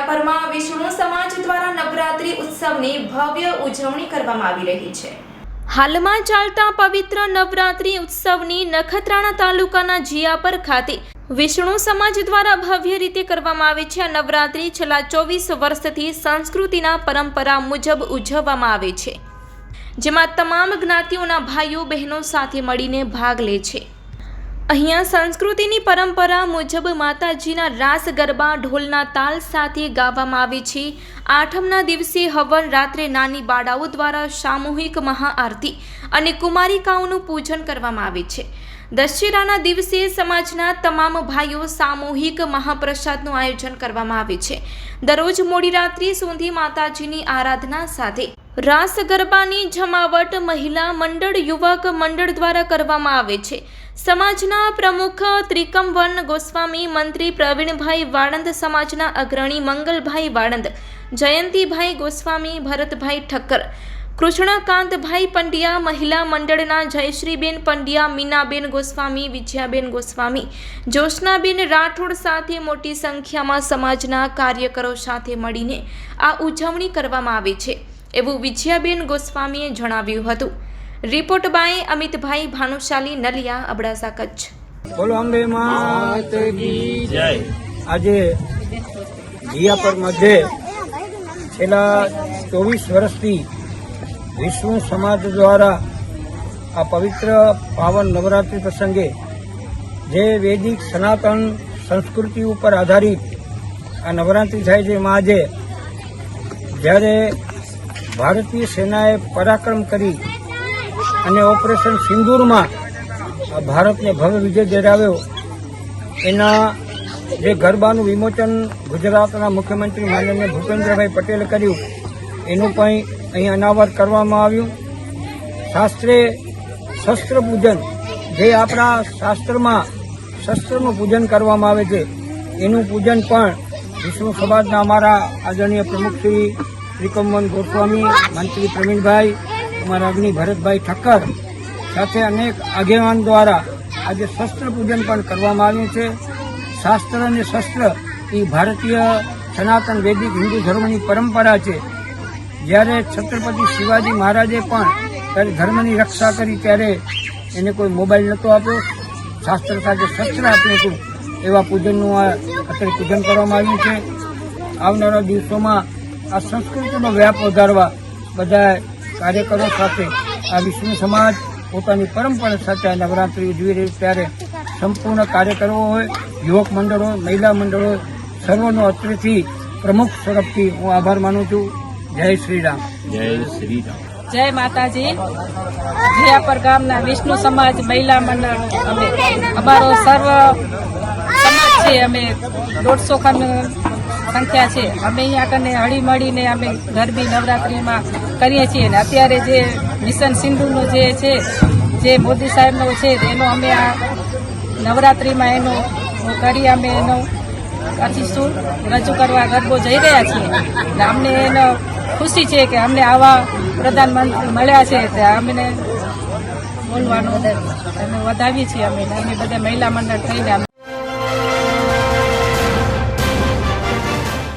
જીયાપરમાં વિષ્ણુ સમાજ દ્વારા નવરાત્રી ઉત્સવની ભવ્ય ઉજવણી કરવામાં આવી રહી છે. હાલમાં ચાલતા પવિત્ર નવરાત્રી ઉત્સવની નખત્રાણા તાલુકાના જીયાપર ખાતે વિષ્ણુ સમાજ દ્વારા ભવ્ય રીતે કરવામાં આવે છે. આ નવરાત્રી છેલ્લા ચોવીસ વર્ષથી સંસ્કૃતિના પરંપરા મુજબ ઉજવવામાં આવે છે. જેમાં તમામ જ્ઞાતિઓના ભાઈઓ બહેનો સાથે મળીને ભાગ લે છે. અહીંયા સંસ્કૃતિની પરંપરા મુજબ માતાજીના રાસ, ગરબા, ઢોલના તાલ સાથે ગાવામાં આવે છે. આઠમના દિવસે હવન રાત્રે નાની બાળાઓ દ્વારા સામૂહિક મહાઆરતી અને કુમારિકાઓનું પૂજન કરવામાં આવે છે. દશેરાના દિવસે સમાજના તમામ ભાઈઓ સામૂહિક મહાપ્રસાદનું આયોજન કરવામાં આવે છે. દરરોજ મોડી રાત્રિ સુધી માતાજીની આરાધના સાથે રાસ ગરબાની જમાવટ મહિલા મંડળ, યુવક મંડળ દ્વારા કરવામાં આવે છે. સમાજના પ્રમુખ ત્રિકમવન ગોસ્વામી, મંત્રી પ્રવીણભાઈ વાળંદ, સમાજના અગ્રણી મંગલભાઈ વાળંદ, જયંતિભાઈ ગોસ્વામી, ભરતભાઈ ઠક્કર, કૃષ્ણકાંતભાઈ પંડ્યા, મહિલા મંડળના જયશ્રીબેન પંડ્યા, મીનાબેન ગોસ્વામી, વિજયાબેન ગોસ્વામી, જ્યોત્સનાબેન રાઠોડ સાથે મોટી સંખ્યામાં સમાજના કાર્યકરો સાથે મળીને આ ઉજવણી કરવામાં આવે છે. એવું વિજયાબેન ગોસ્વામીએ જણાવ્યું હતું. Report by Amitbhai Bhanushali Naliya, Abdasa Kutch. બોલો અંબે માત કી જય. આજે જીયાપર મધ્યે છેલ્લા ચોવીસ વર્ષથી વિષ્ણુ સમાજ દ્વારા આ પવિત્ર પાવન નવરાત્રિ પ્રસંગે જે વૈદિક સનાતન સંસ્કૃતિ ઉપર આધારિત આ નવરાત્રિ થાય છે એમાં આજે જ્યારે ભારતીય સેનાએ પરાક્રમ કરી અને ઓપરેશન સિંદૂરમાં ભારતને ભવ્ય વિજય દેરાવ્યો એના જે ગરબાનું વિમોચન ગુજરાતના મુખ્યમંત્રી માનનીય ભૂપેન્દ્રભાઈ પટેલે કર્યું, એનું પણ અહીં અનાવર કરવામાં આવ્યું. શાસ્ત્રે શસ્ત્ર પૂજન, જે આપણા શાસ્ત્રમાં શસ્ત્રનું પૂજન કરવામાં આવે છે, એનું પૂજન પણ વિષ્ણુ સમાજના અમારા આદરણીય પ્રમુખ શ્રી ત્રિકમવન ગોસ્વામી, મંત્રી પ્રવીણભાઈ અમારા અગ્નિ, ભરતભાઈ ઠક્કર સાથે અનેક આગેવાન દ્વારા આજે શસ્ત્ર પૂજન પણ કરવામાં આવ્યું છે. શાસ્ત્ર અને શસ્ત્ર એ ભારતીય સનાતન વૈદિક હિન્દુ ધર્મની પરંપરા છે. જ્યારે છત્રપતિ શિવાજી મહારાજે પણ ત્યારે ધર્મની રક્ષા કરી ત્યારે એને કોઈ મોબાઈલ નહોતો આપ્યો. શાસ્ત્ર સાથે શસ્ત્ર આપ્યું હતું. એવા પૂજનનું આ અત્યારે પૂજન કરવામાં આવ્યું છે. આવનારા દિવસોમાં આ સંસ્કૃતિનો વ્યાપ વધારવા બધા કાર્યકરો સાથે આ વિષ્ણુ સમાજ પોતાની પરંપરા સાથે આ નવરાત્રિ ઉજવી રહ્યું ત્યારે સંપૂર્ણ કાર્યકરો હોય યુવક મંડળ હોય મહિલા મંડળ હોય સર્વનો અત્રેથી પ્રમુખ તરફથી હું આભાર માનું છું. જય શ્રી રામ જય શ્રી રામ જય માતાજી. જીયાપર ગામના વિષ્ણુ સમાજ મહિલા મંડળ અમે અમારો સર્વ સમાજ છે અમે દોઢસો ખન સંખ્યા છે. અમે અહીંયા કને હળી મળીને અમે ગરબી નવરાત્રિમાં કરીએ છીએ અને અત્યારે જે મિશન સિંધુનો જે છે, જે મોદી સાહેબનો છે, એનો અમે આ નવરાત્રિમાં એનો કરી અમે એનો અતિશું રજૂ કરવા ગરબો જઈ રહ્યા છીએ. અને અમને એનો ખુશી છે કે અમને આવા પ્રધાનમંત્રી મળ્યા છે તે અમને બોલવાનું અમે વધાવીએ છીએ અમે અમે બધા મહિલા મંડળ થઈને